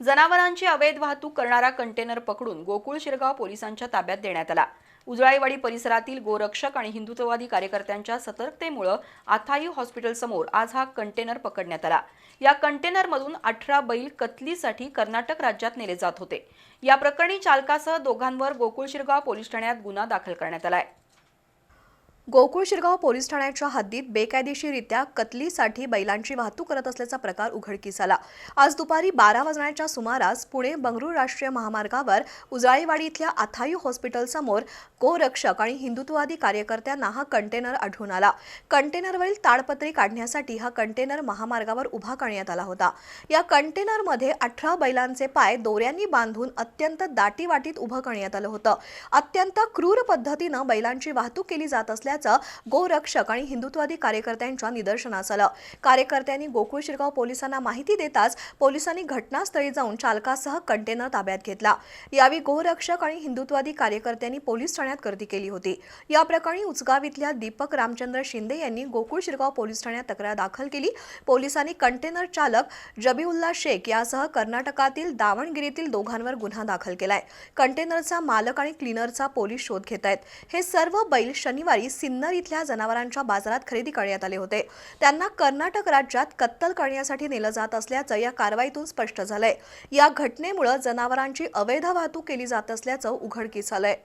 जनावरांची अवैध वाहतूक करणारा कंटेनर पकडून गोकुळ शिरगाव पोलिसांच्या ताब्यात देण्यात आला. उजळाईवाडी परिसरातील गोरक्षक आणि हिंदुत्ववादी कार्यकर्त्यांच्या सतर्कतेमुळे आथाई हॉस्पिटलसमोर आज हा कंटेनर पकडण्यात आला. या कंटेनरमधून अठरा बैल कतलीसाठी कर्नाटक राज्यात नेले जात होते. या प्रकरणी चालकासह दोघांवर गोकुळ शिरगाव पोलीस ठाण्यात गुन्हा दाखल करण्यात आलाय. गोकुळ शिरगाव पोलीस ठाण्याच्या हद्दीत बेकायदेशीररित्या कतलीसाठी बैलांची वाहतूक करत असल्याचा प्रकार उघडकीस आला. आज दुपारी बारा वाजण्याच्या सुमारास पुणे बंगळूर राष्ट्रीय महामार्गावर उजळाईवाडी इथल्या अथायू हॉस्पिटलसमोर गोरक्षक आणि हिंदुत्ववादी कार्यकर्त्यांना हा कंटेनर आढळून आला. कंटेनरवरील ताडपत्री काढण्यासाठी हा कंटेनर महामार्गावर उभा करण्यात आला होता. या कंटेनरमध्ये अठरा बैलांचे पाय दोऱ्यांनी बांधून अत्यंत दाटीवाटीत उभं करण्यात आलं होतं. अत्यंत क्रूर पद्धतीनं बैलांची वाहतूक केली जात असल्याचं गोरक्षक आणि हिंदुत्ववादी कार्यकर्त्यांच्या निदर्शनास आलं. कार्यकर्त्यांनी गोकुळ शिरगाव पोलिसांना माहिती देताच पोलिसांनी घटनास्थळी जाऊन चालकासह कंटेनर ताब्यात घेतला. यावेळी गोरक्षक आणि हिंदुत्ववादी कार्यकर्त्यांनी पोलीस ठाण्यात गर्दी केली होती. या प्रकरणी उचगाव इथल्या दीपक रामचंद्र शिंदे यांनी गोकुळ शिरगाव पोलीस ठाण्यात तक्रार दाखल केली. पोलिसांनी कंटेनर चालक जबीउल्ला शेख यासह कर्नाटकातील दावणगिरीतील दोघांवर गुन्हा दाखल केलाय. कंटेनरचा मालक आणि क्लिनरचा पोलीस शोध घेत आहेत हे सर्व बैल शनिवारी सिन्नर इथल्या जनावरांच्या बाजारात खरेदी करण्यात आले होते. त्यांना कर्नाटक राज्यात कत्तल करण्यासाठी नेलं जात असल्याचं या कारवाईतून स्पष्ट झालंय. या घटनेमुळे जनावरांची अवैध वाहतूक केली जात असल्याचं उघडकीस आलंय.